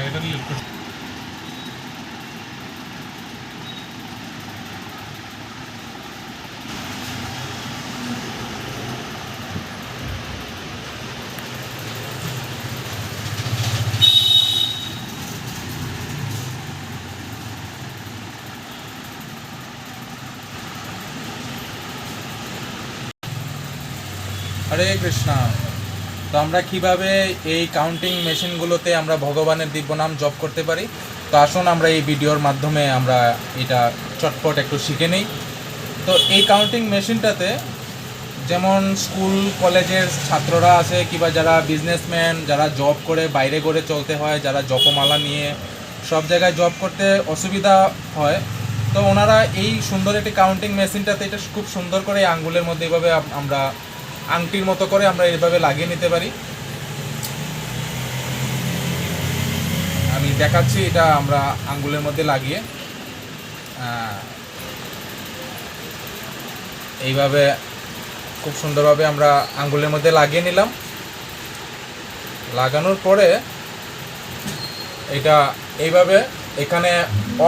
এটা লিভ করছি হরে কৃষ্ণা তো আমরা কীভাবে এই কাউন্টিং মেশিনগুলোতে আমরা ভগবানের দিব্য নাম জপ করতে পারি? তো আসুন আমরা এই ভিডিওর মাধ্যমে আমরা এটা চটপট একটু শিখে নিই। তো এই কাউন্টিং মেশিনটাতে যেমন স্কুল, কলেজের ছাত্ররা আছে কিংবা যারা বিজনেসম্যান যারা জব করে, বাইরে করে চলতে হয়, যারা জপমালা নিয়ে সব জায়গায় জব করতে অসুবিধা হয়, তো ওনারা এই সুন্দর একটি কাউন্টিং মেশিনটাতে এটা খুব সুন্দর করে আঙ্গুলের মধ্যে এইভাবে আপ- আমরা আংটির মতো করে আমরা এইভাবে লাগিয়ে নিতে পারি। আমি দেখাচ্ছি, এটা আমরা আঙ্গুলের মধ্যে লাগিয়ে এইভাবে খুব সুন্দরভাবে আমরা আঙ্গুলের মধ্যে লাগিয়ে নিলাম। লাগানোর পরে এটা এইভাবে এখানে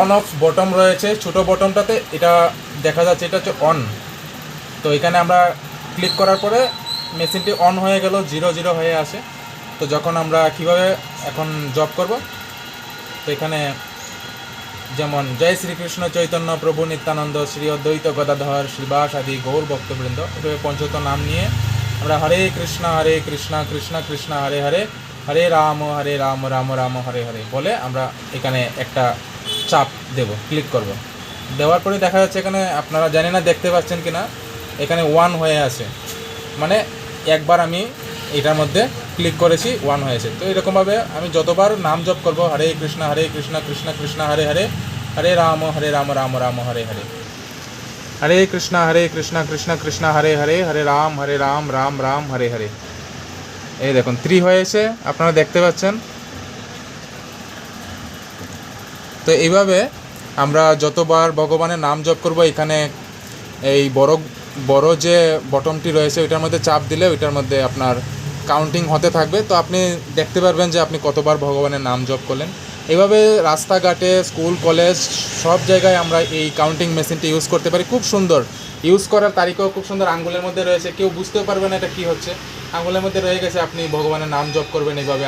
অন অফ বটম রয়েছে, ছোট বটমটাতে এটা দেখা যাচ্ছে এটা হচ্ছে অন তো এখানে আমরা ক্লিক করার পরে মেশিনটি অন হয়ে গেল, জিরো জিরো হয়ে আসে। তো যখন আমরা কীভাবে এখন জব করব, তো এখানে যেমন, জয় শ্রীকৃষ্ণ চৈতন্য প্রভু নিত্যানন্দ শ্রী অদ্বৈত গদাধর শ্রীবাস আদি গৌর ভক্তবৃন্দ, এভাবে পঞ্চত নাম নিয়ে আমরা হরে কৃষ্ণ হরে কৃষ্ণ কৃষ্ণ কৃষ্ণ, হরে হরে হরে রাম হরে রাম রাম রাম, হরে হরে বলে আমরা এখানে একটা চাপ দেব, ক্লিক করব। দেওয়ার পরে দেখা যাচ্ছে এখানে আপনারা জানি না, দেখতে পাচ্ছেন কিনা এখানে ওয়ান হয়ে আছে। মানে একবার আমি এটার মধ্যে ক্লিক করেছি ওয়ান হয়েছে তো এরকমভাবে আমি যতবার নাম জপ করব, হরে কৃষ্ণ হরে কৃষ্ণ কৃষ্ণ কৃষ্ণ, হরে হরে হরে রাম হরে রাম রাম রাম, হরে হরে। হরে কৃষ্ণ হরে কৃষ্ণ কৃষ্ণ কৃষ্ণ, হরে হরে হরে রাম হরে রাম রাম রাম, হরে হরে। এই দেখুন ত্রি হয়েছে আপনারা দেখতে পাচ্ছেন। তো এইভাবে আমরা যতবার ভগবানের নাম জপ করব, এখানে এই বড় বড় যে বটমটি রয়েছে, ওইটার মধ্যে চাপ দিলে ওইটার মধ্যে আপনার কাউন্টিং হতে থাকবে। তো আপনি দেখতে পারবেন যে আপনি কতবার ভগবানের নাম জপ করলেন। এভাবে রাস্তাঘাটে স্কুল কলেজ সব জায়গায় আমরা এই কাউন্টিং মেশিনটি ইউজ করতে পারি। খুব সুন্দর। ইউজ করার তারিখও খুব সুন্দর। আঙ্গুলের মধ্যে রয়েছে। কেউ বুঝতেও পারবে না এটা কী হচ্ছে। আঙ্গুলের মধ্যে রয়ে গেছে, আপনি ভগবানের নাম জপ করবেন। এইভাবে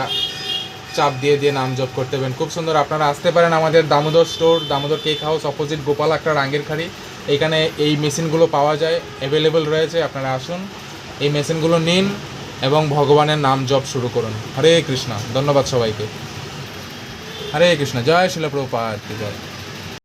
চাপ দিয়ে দিয়ে নাম জপ করতে পারেন। খুব সুন্দর। আপনারা আসতে পারেন আমাদের Damodar store Damodar cake house opposite Gopal একটা রাঙ্গের খাড়ি এখানে এই মেশিনগুলো পাওয়া যায় অ্যাভেলেবেল রয়েছে, আপনারা আসুন। এই মেশিনগুলো নিন এবং ভগবানের নাম জপ শুরু করুন। হরে কৃষ্ণা, ধন্যবাদ সবাইকে। হরে কৃষ্ণ, জয় শিলপ্রপাত জয়।